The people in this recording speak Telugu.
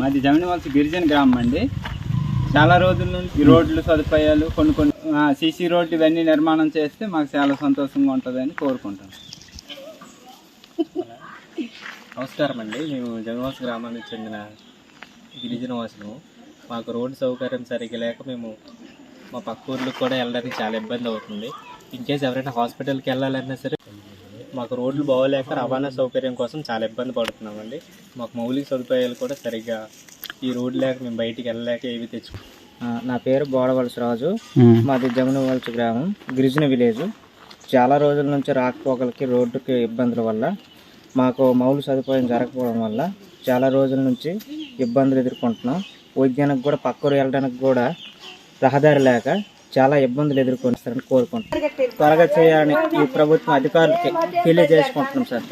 మాది జమినివలస గిరిజన గ్రామం అండి. చాలా రోజుల నుంచి రోడ్లు సదుపాయాలు కొన్ని కొన్ని సీసీ రోడ్లు ఇవన్నీ నిర్మాణం చేస్తే మాకు చాలా సంతోషంగా ఉంటుందని కోరుకుంటాం నమస్కారం అండి. మేము జగవాస గ్రామానికి చెందిన గిరిజన వాసులు. మాకు రోడ్డు సౌకర్యం సరిగ్గా లేక మేము మా పక్క ఊర్లకు కూడా వెళ్ళడానికి చాలా ఇబ్బంది అవుతుంది. ఇన్ ఎవరైనా హాస్పిటల్కి వెళ్ళాలన్నా సరే మాకు రోడ్లు బాగోలేక రవాణా సౌకర్యం కోసం చాలా ఇబ్బంది పడుతున్నామండి. మాకు మౌలిక సదుపాయాలు కూడా సరిగ్గా ఈ రోడ్డు లేక మేము బయటికి వెళ్ళలేక ఏవి తెచ్చుకో ఆ, నా పేరు బోడవలస రాజు. మాది జమునవలస గ్రామం గిరిజన విలేజ్. చాలా రోజుల నుంచి రాకపోకలకి రోడ్డుకి ఇబ్బందుల వల్ల మాకు మౌలిక సదుపాయం జరగకపోవడం వల్ల చాలా రోజుల నుంచి ఇబ్బందులు ఎదుర్కొంటున్నాం. వైద్యానికి కూడా పక్కూరు వెళ్ళడానికి కూడా రహదారి లేక చాలా ఇబ్బందులు ఎదుర్కొనిస్తారని కోరుకుంటున్నాం. త్వరగా చేయాలని ఈ ప్రభుత్వం అధికారులకి తెలియజేసుకుంటున్నాం సార్.